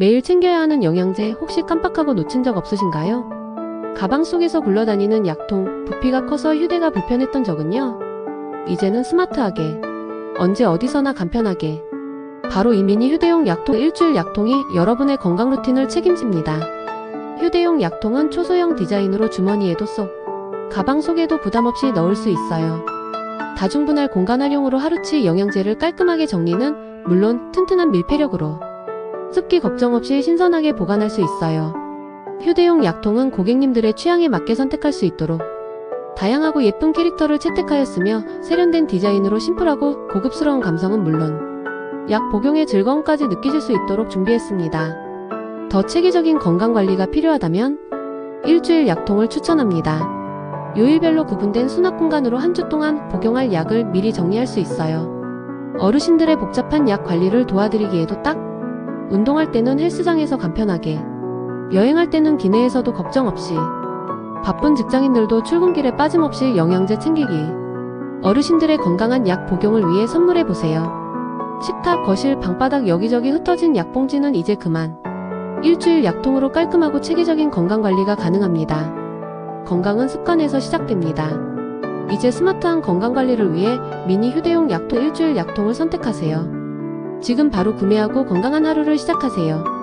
매일 챙겨야 하는 영양제 혹시 깜빡하고 놓친 적 없으신가요? 가방 속에서 굴러다니는 약통, 부피가 커서 휴대가 불편했던 적은요? 이제는 스마트하게, 언제 어디서나 간편하게. 바로 이 미니 휴대용 약통 일주일 약통이 여러분의 건강 루틴을 책임집니다. 휴대용 약통은 초소형 디자인으로 주머니에도 쏙, 가방 속에도 부담 없이 넣을 수 있어요. 다중분할 공간 활용으로 하루치 영양제를 깔끔하게 정리는 물론 튼튼한 밀폐력으로 습기 걱정 없이 신선하게 보관할 수 있어요. 휴대용 약통은 고객님들의 취향에 맞게 선택할 수 있도록 다양하고 예쁜 캐릭터를 채택하였으며 세련된 디자인으로 심플하고 고급스러운 감성은 물론 약 복용의 즐거움까지 느끼실 수 있도록 준비했습니다. 더 체계적인 건강 관리가 필요하다면 일주일 약통을 추천합니다. 요일별로 구분된 수납 공간으로 한 주 동안 복용할 약을 미리 정리할 수 있어요. 어르신들의 복잡한 약 관리를 도와드리기에도 딱 운동할 때는 헬스장에서 간편하게 여행할 때는 기내에서도 걱정 없이 바쁜 직장인들도 출근길에 빠짐없이 영양제 챙기기 어르신들의 건강한 약 복용을 위해 선물해 보세요. 식탁, 거실, 방바닥 여기저기 흩어진 약봉지는 이제 그만. 일주일 약통으로 깔끔하고 체계적인 건강 관리가 가능합니다. 건강은 습관에서 시작됩니다. 이제 스마트한 건강 관리를 위해 미니 휴대용 약통 일주일 약통을 선택하세요. 지금 바로 구매하고 건강한 하루를 시작하세요.